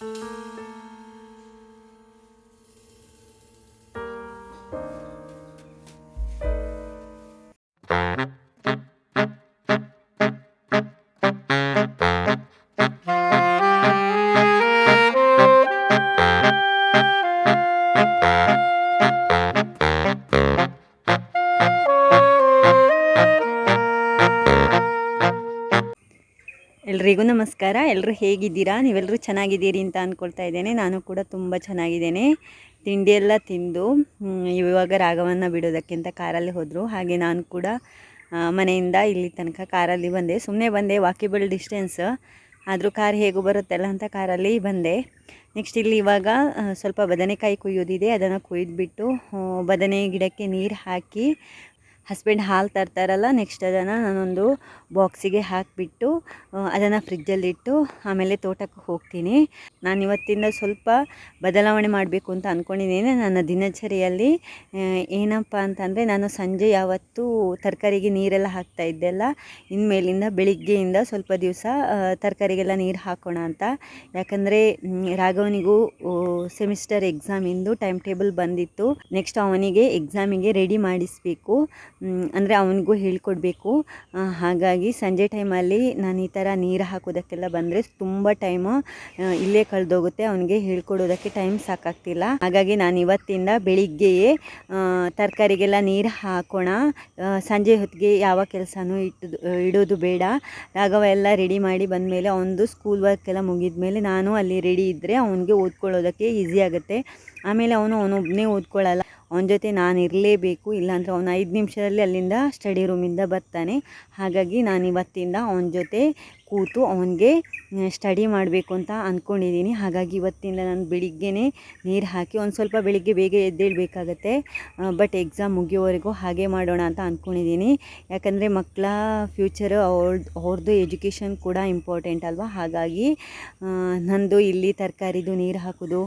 Música ಎಲ್ರಿಗೂ ನಮಸ್ಕಾರ. ಎಲ್ಲರೂ ಹೇಗಿದ್ದೀರಾ? ನೀವೆಲ್ಲರೂ ಚೆನ್ನಾಗಿದ್ದೀರಿ ಅಂತ ಅಂದ್ಕೊಳ್ತಾ ಇದ್ದೇನೆ. ನಾನು ಕೂಡ ತುಂಬ ಚೆನ್ನಾಗಿದ್ದೇನೆ. ತಿಂಡಿ ಎಲ್ಲ ತಿಂದು ಇವಾಗ ರಾಗವನ್ನು ಬಿಡೋದಕ್ಕಿಂತ ಕಾರಲ್ಲಿ ಹೋದರು. ಹಾಗೆ ನಾನು ಕೂಡ ಮನೆಯಿಂದ ಇಲ್ಲಿ ತನಕ ಕಾರಲ್ಲಿ ಬಂದೆ. ಸುಮ್ಮನೆ ಬಂದೆ ವಾಕಿಬಲ್ ಡಿಸ್ಟೆನ್ಸ್ ಆದರೂ ಕಾರ್ ಹೇಗೂ ಬರುತ್ತಲ್ಲ ಅಂತ ಕಾರಲ್ಲಿ ಬಂದೆ. ನೆಕ್ಸ್ಟ್ ಇಲ್ಲಿ ಇವಾಗ ಸ್ವಲ್ಪ ಬದನೆಕಾಯಿ ಕುಯ್ಯೋದಿದೆ. ಅದನ್ನು ಕುಯ್ದುಬಿಟ್ಟು ಬದನೆ ಗಿಡಕ್ಕೆ ನೀರು ಹಾಕಿ ಹಸ್ಬೆಂಡ್ ಹಾಲು ತರ್ತಾರಲ್ಲ ನೆಕ್ಸ್ಟ್ ಅದನ್ನು ನಾನೊಂದು ಬಾಕ್ಸಿಗೆ ಹಾಕಿಬಿಟ್ಟು ಅದನ್ನು ಫ್ರಿಜ್ಜಲ್ಲಿಟ್ಟು ಆಮೇಲೆ ತೋಟಕ್ಕೆ ಹೋಗ್ತೀನಿ. ನಾನು ಇವತ್ತಿಂದ ಸ್ವಲ್ಪ ಬದಲಾವಣೆ ಮಾಡಬೇಕು ಅಂತ ಅಂದ್ಕೊಂಡಿದ್ದೀನಿ ನನ್ನ ದಿನಚರಿಯಲ್ಲಿ ಏನಪ್ಪ ಅಂತಂದರೆ ನಾನು ಸಂಜೆ ಯಾವತ್ತೂ ತರಕಾರಿಗೆ ನೀರೆಲ್ಲ ಹಾಕ್ತಾ ಇದ್ದೆಲ್ಲ, ಇನ್ಮೇಲಿಂದ ಬೆಳಿಗ್ಗೆಯಿಂದ ಸ್ವಲ್ಪ ದಿವಸ ತರಕಾರಿಗೆಲ್ಲ ನೀರು ಹಾಕೋಣ ಅಂತ. ಯಾಕಂದರೆ ರಾಘವನಿಗೂ ಸೆಮಿಸ್ಟರ್ ಎಕ್ಸಾಮಿಂದು ಟೈಮ್ ಟೇಬಲ್ ಬಂದಿತ್ತು. ನೆಕ್ಸ್ಟ್ ಅವನಿಗೆ ಎಕ್ಸಾಮಿಗೆ ರೆಡಿ ಮಾಡಿಸಬೇಕು. ಅಂದರೆ ಅವನಿಗೂ ಹೇಳಿಕೊಡ್ಬೇಕು. ಹಾಗಾಗಿ ಸಂಜೆ ಟೈಮಲ್ಲಿ ನಾನು ಈ ಥರ ನೀರು ಹಾಕೋದಕ್ಕೆಲ್ಲ ಬಂದರೆ ತುಂಬ ಟೈಮ್ ಇಲ್ಲೇ ಕಳೆದೋಗುತ್ತೆ. ಅವನಿಗೆ ಹೇಳ್ಕೊಡೋದಕ್ಕೆ ಟೈಮ್ ಸಾಕಾಗ್ತಿಲ್ಲ. ಹಾಗಾಗಿ ನಾನು ಇವತ್ತಿಂದ ಬೆಳಿಗ್ಗೆಯೇ ತರಕಾರಿಗೆಲ್ಲ ನೀರು ಹಾಕೋಣ. ಸಂಜೆ ಹೊತ್ತಿಗೆ ಯಾವ ಕೆಲಸನೂ ಇಟ್ಟು, ಇಡೋದು ಬೇಡ. ರಾಘವ ಎಲ್ಲ ರೆಡಿ ಮಾಡಿ ಬಂದಮೇಲೆ ಅವನದು ಸ್ಕೂಲ್ ವರ್ಕ್ ಎಲ್ಲ ಮುಗಿದ ಮೇಲೆ ನಾನು ಅಲ್ಲಿ ರೆಡಿ ಇದ್ದರೆ ಅವನಿಗೆ ಓದ್ಕೊಳ್ಳೋದಕ್ಕೆ ಈಸಿ ಆಗುತ್ತೆ. ಆಮೇಲೆ ಅವನು, ಅವನೊಬ್ಬನೇ ಓದ್ಕೊಳ್ಳಲ್ಲ. ಅವನ ಜೊತೆ ನಾನು ಇರಲೇಬೇಕು, ಇಲ್ಲಾಂದರೆ ಅವನು ಐದು ನಿಮಿಷದಲ್ಲಿ ಅಲ್ಲಿಂದ ಸ್ಟಡಿ ರೂಮಿಂದ ಬರ್ತಾನೆ. ಹಾಗಾಗಿ ನಾನು ಇವತ್ತಿಂದ ಅವನ ಜೊತೆ ಕೂತು ಅವನಿಗೆ ಸ್ಟಡಿ ಮಾಡಬೇಕು ಅಂತ ಅಂದ್ಕೊಂಡಿದ್ದೀನಿ ಹಾಗಾಗಿ ಇವತ್ತಿಂದ ನಾನು ಬೆಳಿಗ್ಗೆ ನೀರು ಹಾಕಿ ಒಂದು ಸ್ವಲ್ಪ ಬೆಳಿಗ್ಗೆ ಬೇಗ ಎದ್ದೇಳಬೇಕಾಗತ್ತೆ. ಬಟ್ ಎಕ್ಸಾಮ್ ಮುಗಿಯೋವರೆಗೂ ಹಾಗೆ ಮಾಡೋಣ ಅಂತ ಅಂದ್ಕೊಂಡಿದ್ದೀನಿ ಯಾಕಂದರೆ ಮಕ್ಕಳ ಫ್ಯೂಚರ್ ಅವ್ರ ಅವ್ರದ್ದು ಎಜುಕೇಷನ್ ಕೂಡ ಇಂಪಾರ್ಟೆಂಟ್ ಅಲ್ವಾ? ಹಾಗಾಗಿ ನಂದು ಇಲ್ಲಿ ತರಕಾರಿದು ನೀರು ಹಾಕೋದು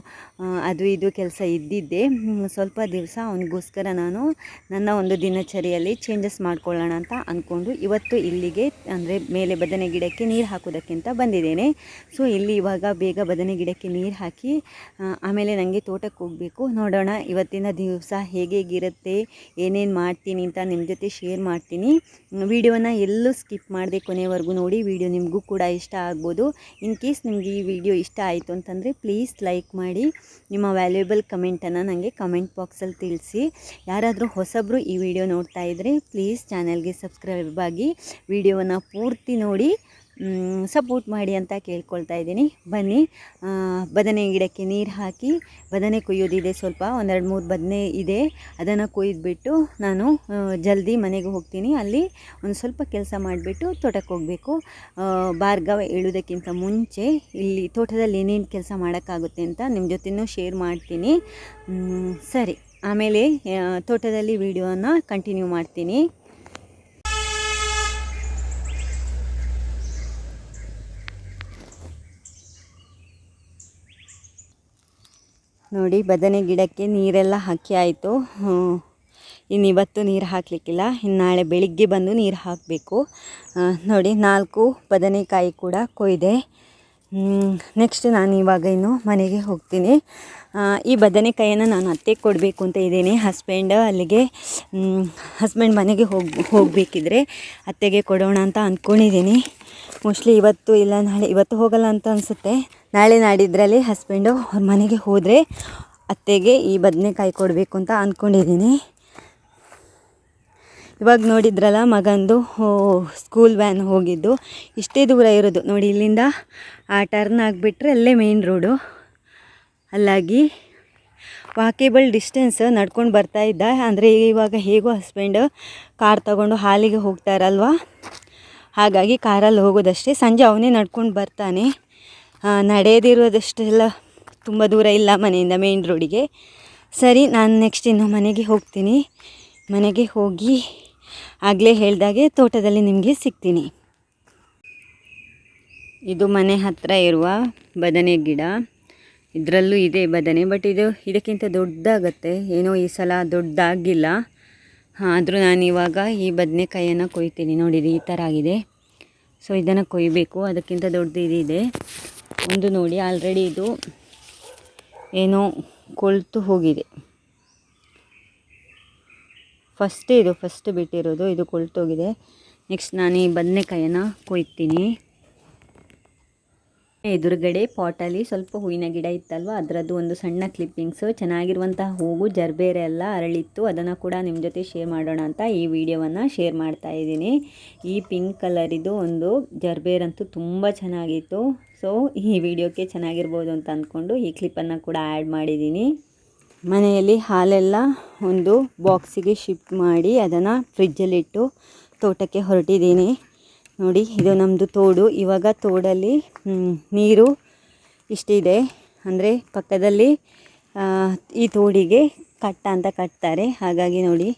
ಅದು ಇದು ಕೆಲಸ ಇದ್ದಿದ್ದೆ. ಸ್ವಲ್ಪ ದಿವಸ ಅವನಿಗೋಸ್ಕರ ನಾನು ನನ್ನ ಒಂದು ದಿನಚರಿಯಲ್ಲಿ ಚೇಂಜಸ್ ಮಾಡ್ಕೊಳ್ಳೋಣ ಅಂತ ಅಂದ್ಕೊಂಡು ಇವತ್ತು ಇಲ್ಲಿಗೆ, ಅಂದರೆ ಮೇಲೆ ಬದನೆ ಗಿಡಕ್ಕೆ ನೀರು ಹಾಕೋದಕ್ಕಿಂತ ಬಂದಿದ್ದೇನೆ. ಸೊ ಇಲ್ಲಿ ಇವಾಗ ಬೇಗ ಬದನೆ ಗಿಡಕ್ಕೆ ನೀರು ಹಾಕಿ ಆಮೇಲೆ ನನಗೆ ತೋಟಕ್ಕೆ ಹೋಗಬೇಕು. ನೋಡೋಣ ಇವತ್ತಿನ ದಿವಸ ಹೇಗೆ ಹೇಗಿರುತ್ತೆ, ಏನೇನು ಮಾಡ್ತೀನಿ ಅಂತ ನಿಮ್ಮ ಜೊತೆ ಶೇರ್ ಮಾಡ್ತೀನಿ. ವಿಡಿಯೋನ ಎಲ್ಲೂ ಸ್ಕಿಪ್ ಮಾಡದೆ ಕೊನೆವರೆಗೂ ನೋಡಿ, ವಿಡಿಯೋ ನಿಮಗೂ ಕೂಡ ಇಷ್ಟ ಆಗ್ಬೋದು. ಇನ್ ಕೇಸ್ ನಿಮಗೆ ಈ ವಿಡಿಯೋ ಇಷ್ಟ ಆಯಿತು ಅಂತಂದರೆ ಪ್ಲೀಸ್ ಲೈಕ್ ಮಾಡಿ, ನಿಮ್ಮ ವ್ಯಾಲ್ಯೂಬಲ್ ಕಮೆಂಟನ್ನು ನನಗೆ ಕಮೆಂಟ್ ಬಾಕ್ಸಲ್ಲಿ ತಿಳಿಸಿ. ಯಾರಾದರೂ ಹೊಸಬ್ರು ಈ ವಿಡಿಯೋ ನೋಡ್ತಾ ಇದ್ದರೆ ಪ್ಲೀಸ್ ಚಾನಲ್ಗೆ ಸಬ್ಸ್ಕ್ರೈಬ್ ಆಗಿ ವಿಡಿಯೋವನ್ನು ಪೂರ್ತಿ ನೋಡಿ. ಸಪೋರ್ಟ್ ಮಾಡಿ ಅಂತ ಕೇಳ್ಕೊಳ್ತಾ ಇದ್ದೀನಿ. ಬನ್ನಿ. ಬದನೆ ಗಿಡಕ್ಕೆ ನೀರು ಹಾಕಿ, ಬದನೆ ಕೊಯ್ಯೋದಿದೆ ಸ್ವಲ್ಪ, ಒಂದೆರಡು ಮೂರು ಬದನೆ ಇದೆ. ಅದನ್ನು ಕೊಯ್ದುಬಿಟ್ಟು ನಾನು ಜಲ್ದಿ ಮನೆಗೆ ಹೋಗ್ತೀನಿ. ಅಲ್ಲಿ ಒಂದು ಸ್ವಲ್ಪ ಕೆಲಸ ಮಾಡಿಬಿಟ್ಟು ತೋಟಕ್ಕೆ ಹೋಗಬೇಕು. ಭಾರ್ಗವ ಹೇಳೋದಕ್ಕಿಂತ ಮುಂಚೆ ಇಲ್ಲಿ ತೋಟದಲ್ಲಿ ಏನೇನು ಕೆಲಸ ಮಾಡೋಕ್ಕಾಗುತ್ತೆ ಅಂತ ನಿಮ್ಮ ಜೊತೆನೂ ಶೇರ್ ಮಾಡ್ತೀನಿ. ಸರಿ. ಆಮೇಲೆ ತೋಟದಲ್ಲಿ ವಿಡಿಯೋನ ಕಂಟಿನ್ಯೂ ಮಾಡ್ತೀನಿ. ನೋಡಿ, ಬದನೆ ಗಿಡಕ್ಕೆ ನೀರೆಲ್ಲ ಹಾಕಿ ಆಯಿತು. ಇನ್ನು ಇವತ್ತು ನೀರು ಹಾಕಲಿಕ್ಕಿಲ್ಲ. ಇನ್ನು ನಾಳೆ ಬೆಳಿಗ್ಗೆ ಬಂದು ನೀರು ಹಾಕಬೇಕು. ನೋಡಿ, ನಾಲ್ಕು ಬದನೆಕಾಯಿ ಕೂಡ ಕೊಯ್ದೆ. ನೆಕ್ಸ್ಟ್ ನಾನು ಇವಾಗ ಇನ್ನು ಮನೆಗೆ ಹೋಗ್ತೀನಿ. ಈ ಬದನೆಕಾಯಿಯನ್ನು ನಾನು ಅತ್ತೆಗೆ ಕೊಡಬೇಕು ಅಂತ ಇದ್ದೀನಿ. ಹಸ್ಬೆಂಡ್ ಅಲ್ಲಿಗೆ ಹಸ್ಬೆಂಡ್ ಮನೆಗೆ ಹೋಗಿ, ಹೋಗಬೇಕಿದ್ರೆ ಅತ್ತೆಗೆ ಕೊಡೋಣ ಅಂತ ಅಂದ್ಕೊಂಡಿದ್ದೀನಿ. ಮೋಸ್ಟ್ಲಿ ಇವತ್ತು ಇಲ್ಲ, ನಾಳೆ ಇವತ್ತು ಹೋಗಲ್ಲ ಅಂತ ಅನಿಸುತ್ತೆ. ನಾಳೆ ನಾಡಿದ್ರಲ್ಲಿ ಹಸ್ಬೆಂಡು ಅವ್ರ ಮನೆಗೆ ಹೋದರೆ ಅತ್ತೆಗೆ ಈ ಬದನೆಕಾಯಿ ಕೊಡಬೇಕು ಅಂತ ಅಂದ್ಕೊಂಡಿದ್ದೀನಿ ಇವಾಗ ನೋಡಿದ್ರಲ್ಲ ಮಗಂದು ಸ್ಕೂಲ್ ವ್ಯಾನ್ ಹೋಗಿದ್ದು. ಇಷ್ಟೇ ದೂರ ಇರೋದು. ನೋಡಿ, ಇಲ್ಲಿಂದ ಆ ಟರ್ನ್ ಆಗಿಬಿಟ್ರೆ ಅಲ್ಲೇ ಮೇನ್ ರೋಡು ಅಲ್ಲಾಗಿ ವಾಕೇಬಲ್ ಡಿಸ್ಟೆನ್ಸ್ ನಡ್ಕೊಂಡು ಬರ್ತಾ ಇದ್ದ. ಅಂದರೆ ಇವಾಗ ಹೇಗೋ ಹಸ್ಬೆಂಡ್ ಕಾರ್ ತಗೊಂಡು ಹಾಲಿಗೆ ಹೋಗ್ತಾರಲ್ವಾ ಹಾಗಾಗಿ ಕಾರಲ್ಲಿ ಹೋಗೋದಷ್ಟೇ. ಸಂಜೆ ಅವನೇ ನಡ್ಕೊಂಡು ಬರ್ತಾನೆ. ನಡೆಯದಿರೋದಷ್ಟೆಲ್ಲ ತುಂಬ ದೂರ ಇಲ್ಲ ಮನೆಯಿಂದ ಮೇನ್ ರೋಡಿಗೆ ಸರಿ, ನಾನು ನೆಕ್ಸ್ಟ್ ಇನ್ನು ಮನೆಗೆ ಹೋಗ್ತೀನಿ. ಮನೆಗೆ ಹೋಗಿ ಆಗಲೇ ಹೇಳಿದಾಗೆ ತೋಟದಲ್ಲಿ ನಿಮಗೆ ಸಿಗ್ತೀನಿ. ಇದು ಮನೆ ಹತ್ತಿರ ಇರುವ ಬದನೆ ಗಿಡ. ಇದರಲ್ಲೂ ಇದೆ ಬದನೆ ಬಟ್ ಇದು ಇದಕ್ಕಿಂತ ದೊಡ್ಡದಾಗತ್ತೆ ಏನೋ ಈ ಸಲ ದೊಡ್ಡದಾಗಿಲ್ಲ ಆದರೂ ನಾನು ಇವಾಗ ಈ ಬದನೆಕಾಯಿಯನ್ನು ಕೊಯ್ತೀನಿ. ನೋಡಿ ಈ ಥರ ಆಗಿದೆ. ಸೊ ಇದನ್ನು ಕೊಯ್ಬೇಕು. ಅದಕ್ಕಿಂತ ದೊಡ್ಡದು ಇದಿದೆ ಒಂದು ನೋಡಿ ಆಲ್ರೆಡಿ ಇದು ಏನೋ ಕೊಳ್ತು ಹೋಗಿದೆ. ಫಸ್ಟ್ ಇದು ಫಸ್ಟ್ ಬಿಟ್ಟಿರೋದು, ಇದು ಕೊಳ್ತೋಗಿದೆ ನೆಕ್ಸ್ಟ್ ನಾನು ಈ ಬದನೆಕಾಯನ್ನು ಕೊಯ್ತೀನಿ. ಎದುರುಗಡೆ ಪಾಟಲ್ಲಿ ಸ್ವಲ್ಪ ಹೂವಿನ ಗಿಡ ಇತ್ತಲ್ವ? ಅದರದ್ದು ಒಂದು ಸಣ್ಣ ಕ್ಲಿಪ್ಪಿಂಗ್ಸು ಚೆನ್ನಾಗಿರುವಂತಹ ಹೂವು, ಜರ್ಬೇರೆ ಎಲ್ಲ ಅರಳಿತ್ತು. ಅದನ್ನು ಕೂಡ ನಿಮ್ಮ ಜೊತೆ ಶೇರ್ ಮಾಡೋಣ ಅಂತ ಈ ವಿಡಿಯೋವನ್ನು ಶೇರ್ ಮಾಡ್ತಾ ಇದ್ದೀನಿ. ಈ ಪಿಂಕ್ ಕಲರಿದು ಒಂದು ಜರ್ಬೇರಂತೂ ತುಂಬ ಚೆನ್ನಾಗಿತ್ತು. ಸೊ ಈ ವಿಡಿಯೋಕ್ಕೆ ಚೆನ್ನಾಗಿರ್ಬೋದು ಅಂತ ಅಂದ್ಕೊಂಡು ಈ ಕ್ಲಿಪ್ಪನ್ನು ಕೂಡ ಆ್ಯಡ್ ಮಾಡಿದ್ದೀನಿ. ಮನೆಯಲ್ಲಿ ಹಾಲೆಲ್ಲ ಒಂದು ಬಾಕ್ಸಿಗೆ ಶಿಫ್ಟ್ ಮಾಡಿ ಅದನ್ನು ಫ್ರಿಜ್ಜಲ್ಲಿಟ್ಟು ತೋಟಕ್ಕೆ ಹೊರಟಿದ್ದೀನಿ. ನೋಡಿ, ಇದು ನಮ್ಮದು ತೋಡು. ಇವಾಗ ತೋಡಲ್ಲಿ ನೀರು ಇಷ್ಟಿದೆ. ಅಂದರೆ ಪಕ್ಕದಲ್ಲಿ ಈ ತೋಡಿಗೆ ಕಟ್ಟ ಅಂತ ಕಟ್ತಾರೆ. ಹಾಗಾಗಿ ನೋಡಿ,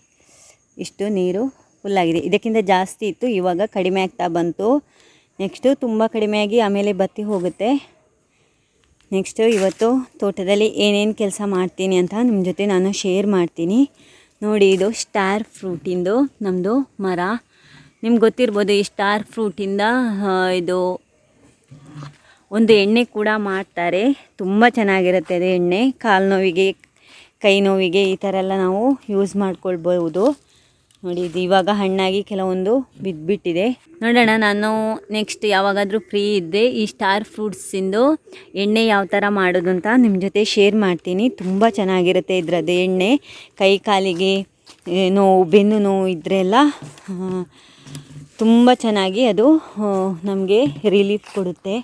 ಇಷ್ಟು ನೀರು ಫುಲ್ಲಾಗಿದೆ ಇದಕ್ಕಿಂತ ಜಾಸ್ತಿ ಇತ್ತು. ಇವಾಗ ಕಡಿಮೆ ಆಗ್ತಾ ಬಂತು. ನೆಕ್ಸ್ಟು ತುಂಬ ಕಡಿಮೆಯಾಗಿ ಆಮೇಲೆ ಬತ್ತಿ ಹೋಗುತ್ತೆ. ನೆಕ್ಸ್ಟು ಇವತ್ತು ತೋಟದಲ್ಲಿ ಏನೇನು ಕೆಲಸ ಮಾಡ್ತೀನಿ ಅಂತ ನಿಮ್ಮ ಜೊತೆ ನಾನು ಶೇರ್ ಮಾಡ್ತೀನಿ. ನೋಡಿ, ಇದು ಸ್ಟಾರ್ ಫ್ರೂಟಿಂದು ನಮ್ಮದು ಮರ. ನಿಮ್ಗೆ ಗೊತ್ತಿರ್ಬೋದು ಈ ಸ್ಟಾರ್ ಫ್ರೂಟಿಂದ ಇದು ಒಂದು ಎಣ್ಣೆ ಕೂಡ ಮಾಡ್ತಾರೆ. ತುಂಬ ಚೆನ್ನಾಗಿರುತ್ತೆ ಅದು ಎಣ್ಣೆ. ಕಾಲು ನೋವಿಗೆ, ಕೈ ನೋವಿಗೆ ಈ ಥರ ಎಲ್ಲ ನಾವು ಯೂಸ್ ಮಾಡ್ಕೊಳ್ಬೋದು ನೋಡಿ, ಇದು ಇವಾಗ ಹಣ್ಣಾಗಿ ಕೆಲವೊಂದು ಬಿದ್ದುಬಿಟ್ಟಿದೆ ನೋಡೋಣ, ನಾನು ನೆಕ್ಸ್ಟ್ ಯಾವಾಗಾದರೂ ಫ್ರೀ ಇದ್ದೆ ಈ ಸ್ಟಾರ್ ಫ್ರೂಟ್ಸಿಂದು ಎಣ್ಣೆ ಯಾವ ಥರ ಮಾಡೋದು ಅಂತ ನಿಮ್ಮ ಜೊತೆ ಶೇರ್ ಮಾಡ್ತೀನಿ. ತುಂಬ ಚೆನ್ನಾಗಿರುತ್ತೆ ಇದರದ್ದು ಎಣ್ಣೆ. ಕೈ ಕಾಲಿಗೆ ನೋವು, ಬೆನ್ನು ನೋವು ಇದ್ದರೆ ಎಲ್ಲ ತುಂಬ ಚೆನ್ನಾಗಿ ಅದು ನಮಗೆ ರಿಲೀಫ್ ಕೊಡುತ್ತೆ.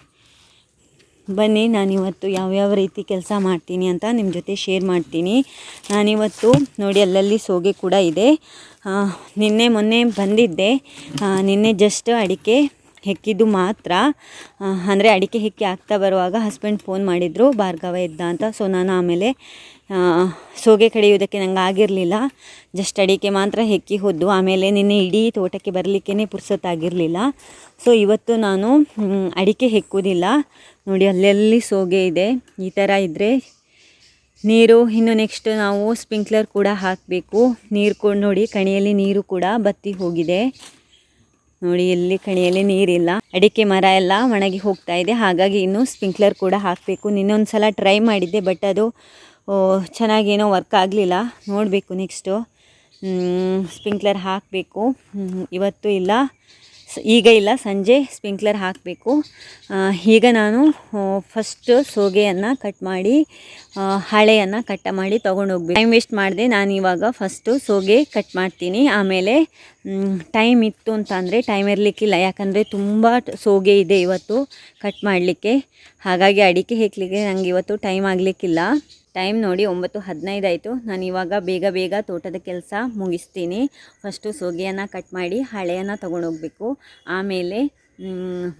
ಬನ್ನಿ, ನಾನಿವತ್ತು ಯಾವ್ಯಾವ ರೀತಿ ಕೆಲಸ ಮಾಡ್ತೀನಿ ಅಂತ ನಿಮ್ಮ ಜೊತೆ ಶೇರ್ ಮಾಡ್ತೀನಿ. ನಾನಿವತ್ತು ನೋಡಿ, ಅಲ್ಲಲ್ಲಿ ಸೋಗೆ ಕೂಡ ಇದೆ. ನಿನ್ನೆ ಮೊನ್ನೆ ಬಂದಿದ್ದೆ. ನಿನ್ನೆ ಜಸ್ಟ್ ಅಡಿಕೆ ಹೆಕ್ಕಿದ್ದು ಮಾತ್ರ. ಅಂದರೆ ಅಡಿಕೆ ಹೆಕ್ಕಿ ಆಗ್ತಾ ಬರುವಾಗ ಹಸ್ಬೆಂಡ್ ಫೋನ್ ಮಾಡಿದರು, ಭಾರ್ಗವ ಇದ್ದ ಅಂತ. ಸೊ ನಾನು ಆಮೇಲೆ ಸೋಗೆ ಕಡಿಯೋದಕ್ಕೆ ನಂಗೆ ಆಗಿರಲಿಲ್ಲ. ಜಸ್ಟ್ ಅಡಿಕೆ ಮಾತ್ರ ಹೆಕ್ಕಿ ಹೋದ್ದು. ಆಮೇಲೆ ನಿನ್ನೆ ಇಡೀ ತೋಟಕ್ಕೆ ಬರಲಿಕ್ಕೇ ಪುರ್ಸೊತ್ತಾಗಿರಲಿಲ್ಲ. ಸೊ ಇವತ್ತು ನಾನು ಅಡಿಕೆ ಹೆಕ್ಕುವುದಿಲ್ಲ. ನೋಡಿ, ಅಲ್ಲೆಲ್ಲಿ ಸೋಗೆ ಇದೆ. ಈ ಥರ ಇದ್ದರೆ ನೀರು, ಇನ್ನು ನೆಕ್ಸ್ಟ್ ನಾವು ಸ್ಪ್ರಿಂಕ್ಲರ್ ಕೂಡ ಹಾಕಬೇಕು. ನೀರು ಕೂಡ ನೋಡಿ, ಕಣಿಯಲ್ಲಿ ನೀರು ಕೂಡ ಬತ್ತಿ ಹೋಗಿದೆ. ನೋಡಿ, ಎಲ್ಲಿ ಕಣಿಯಲ್ಲಿ ನೀರಿಲ್ಲ. ಅಡಿಕೆ ಮರ ಎಲ್ಲ ಒಣಗಿ ಹೋಗ್ತಾ ಇದೆ. ಹಾಗಾಗಿ ಇನ್ನು ಸ್ಪ್ರಿಂಕ್ಲರ್ ಕೂಡ ಹಾಕಬೇಕು. ನಿನ್ನೊಂದು ಸಲ ಟ್ರೈ ಮಾಡಿದ್ದೆ, ಬಟ್ ಅದು ಚೆನ್ನಾಗೇನೋ ವರ್ಕ್ ಆಗಲಿಲ್ಲ. ನೋಡಬೇಕು ನೆಕ್ಸ್ಟು. ಸ್ಪ್ರಿಂಕ್ಲರ್ ಹಾಕಬೇಕು. ಇವತ್ತು ಇಲ್ಲ. ಈಗ ಇಲ್ಲ, ಸಂಜೆ ಸ್ಪ್ರಿಂಕ್ಲರ್ ಹಾಕಬೇಕು. ಈಗ ನಾನು ಫಸ್ಟ್ ಸೋಗೆಯನ್ನು ಕಟ್ ಮಾಡಿ ಹಳೆಯನ್ನು ಕಟ್ಟ ಮಾಡಿ ತೊಗೊಂಡು ಹೋಗ್ಬೇಕು ಟೈಮ್ ವೇಸ್ಟ್ ಮಾಡಿದೆ, ನಾನು ಇವಾಗ ಫಸ್ಟು ಸೋಗೆ ಕಟ್ ಮಾಡ್ತೀನಿ. ಆಮೇಲೆ ಟೈಮ್ ಇತ್ತು ಅಂತ ಅಂದರೆ ಟೈಮ್ ಇರಲಿಕ್ಕಿಲ್ಲ ಯಾಕಂದರೆ ತುಂಬ ಸೋಗೆ ಇದೆ ಇವತ್ತು ಕಟ್ ಮಾಡಲಿಕ್ಕೆ. ಹಾಗಾಗಿ ಅಡಿಕೆ ಹೇಕ್ಲಿಕ್ಕೆ ನನಗೆ ಇವತ್ತು ಟೈಮ್ ಆಗಲಿಕ್ಕಿಲ್ಲ. ಟೈಮ್ ನೋಡಿ ಒಂಬತ್ತು ಹದಿನೈದು ಆಯಿತು. ನಾನು ಇವಾಗ ಬೇಗ ಬೇಗ ತೋಟದ ಕೆಲಸ ಮುಗಿಸ್ತೀನಿ. ಫಸ್ಟು ಸೋಗೆಯನ್ನು ಕಟ್ ಮಾಡಿ ಹಳೆಯನ್ನು ತೊಗೊಂಡೋಗ್ಬೇಕು. ಆಮೇಲೆ